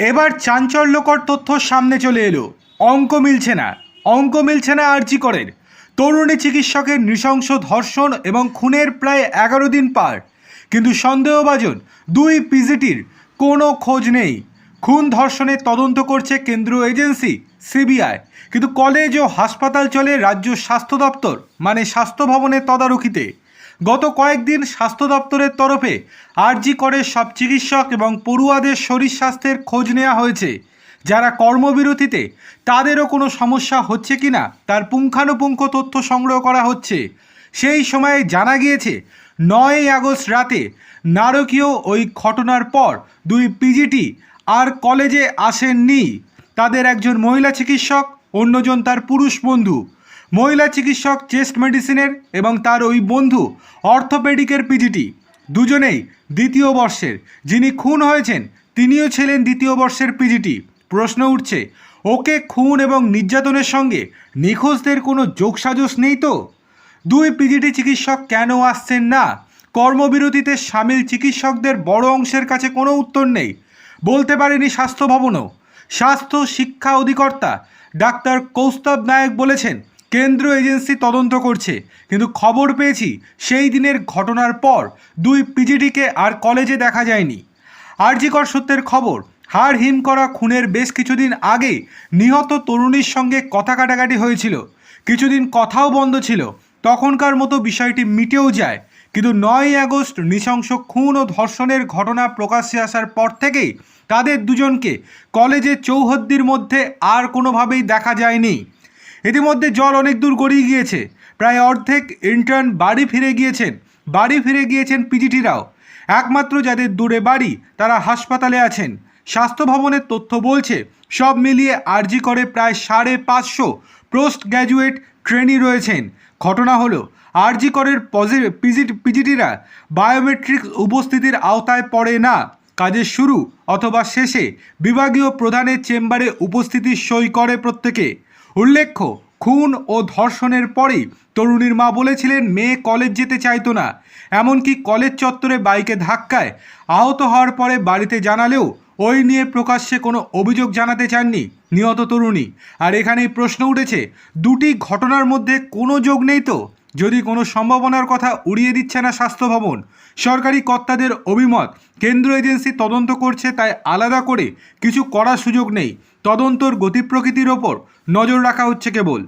এবার চাঞ্চল্যকর তথ্য সামনে চলে এলো। অঙ্ক মিলছে না। অঙ্ক মিলছে না আরজি করের তরুণী চিকিৎসকের নৃশংস ধর্ষণ এবং খুনের প্রায় এগারো দিন পার। কিন্তু সন্দেহভাজন দুই পিজিটির কোনো খোঁজ নেই। খুন ধর্ষণের তদন্ত করছে কেন্দ্রীয় এজেন্সি, সিবিআই। কিন্তু কলেজ ও হাসপাতাল চলে রাজ্য স্বাস্থ্য দপ্তর মানে স্বাস্থ্য ভবনের তদারকিতে। গত কয়েকদিন স্বাস্থ্য দপ্তরের তরফে আরজি করে সব চিকিৎসক এবং পড়ুয়াদের শরীর স্বাস্থ্যের খোঁজ নেওয়া হয়েছে। যারা কর্মবিরতিতে, তাদেরও কোনো সমস্যা হচ্ছে কি না, তার পুঙ্খানুপুঙ্খ তথ্য সংগ্রহ করা হচ্ছে। সেই সময়ে জানা গিয়েছে, নয়ই আগস্ট রাতে নারকীয় ওই ঘটনার পর দুই পিজিটি আর কলেজে আসেননি। তাদের একজন মহিলা চিকিৎসক, অন্যজন তার পুরুষ বন্ধু। মহিলা চিকিৎসক চেস্ট মেডিসিনের এবং তার ওই বন্ধু অর্থোপেডিকের পিজিটি। দুজনেই দ্বিতীয় বর্ষের। যিনি খুন হয়েছেন, তিনিও ছিলেন দ্বিতীয় বর্ষের পিজিটি। প্রশ্ন উঠছে, ওকে খুন এবং নির্যাতনের সঙ্গে নিখোঁজদের কোনো যোগসাজশ নেই তো? দুই পিজিটি চিকিৎসক কেন আসছেন না? কর্মবিরতিতে সামিল চিকিৎসকদের বড় অংশের কাছে কোনো উত্তর নেই। বলতে পারেনি স্বাস্থ্য ভবনও। স্বাস্থ্য শিক্ষা অধিকর্তা ডাক্তার কৌস্তব নায়ক বলেছেন কেন্দ্র এজেন্সি তদন্ত করছে। কিন্তু খবর পেয়েছি, সেই দিনের ঘটনার পর দুই পিজিডিকে আর কলেজে দেখা যায়নি। আরজিকর সত্যের খবর, হাড় হিম করা খুনের বেশ কিছুদিন আগে নিহত তরুণীর সঙ্গে কথা কাটাকাটি হয়েছিল। কিছুদিন কথাও বন্ধ ছিল। তখনকার মতো বিষয়টি মিটেও যায়। কিন্তু নয়ই আগস্ট নৃশংস খুন ও ধর্ষণের ঘটনা প্রকাশ্যে আসার পর থেকেই তাদের দুজনকে কলেজে চৌহদ্দির মধ্যে আর কোনোভাবেই দেখা যায়নি। ইতিমধ্যে জল অনেক দূর গড়িয়ে গিয়েছে। প্রায় অর্ধেক ইন্টার্ন বাড়ি ফিরে গিয়েছেন, বাড়ি ফিরে গিয়েছেন পিজিটিরাও। একমাত্র যাদের দূরে বাড়ি, তারা হাসপাতালে আছেন। স্বাস্থ্য ভবনের তথ্য বলছে, সব মিলিয়ে আরজি করে প্রায় সাড়ে পাঁচশো পোস্ট গ্র্যাজুয়েট ট্রেনি রয়েছেন। ঘটনা হলো, আরজি করের পজি পিজিট পিজিটিরা বায়োমেট্রিক উপস্থিতির আওতায় পড়ে না। কাজের শুরু অথবা শেষে বিভাগীয় প্রধানের চেম্বারে উপস্থিতি সই করে প্রত্যেকে। উল্লেখ্য, খুন ও ধর্ষণের পরেই তরুণীর মা বলেছিলেন, মেয়ে কলেজ যেতে চাইতো না। এমনকি কলেজ চত্বরে বাইকে ধাক্কায় আহত হওয়ার পরে বাড়িতে জানালেও ওই নিয়ে প্রকাশ্যে কোনো অভিযোগ জানাতে চাননি নিহত তরুণী। আর এখানেই প্রশ্ন উঠেছে, দুটি ঘটনার মধ্যে কোনো যোগ নেই তো? যদি কোনো সম্ভাবনার কথা উড়িয়ে দিচ্ছে না স্বাস্থ্য ভবন, সরকারি কর্তাদের অভিমত, কেন্দ্র এজেন্সি তদন্ত করছে তাই আলাদা করে কিছু করার সুযোগ নেই। তদন্তর গতি প্রকৃতির ওপর নজর রাখা হচ্ছে কেবল।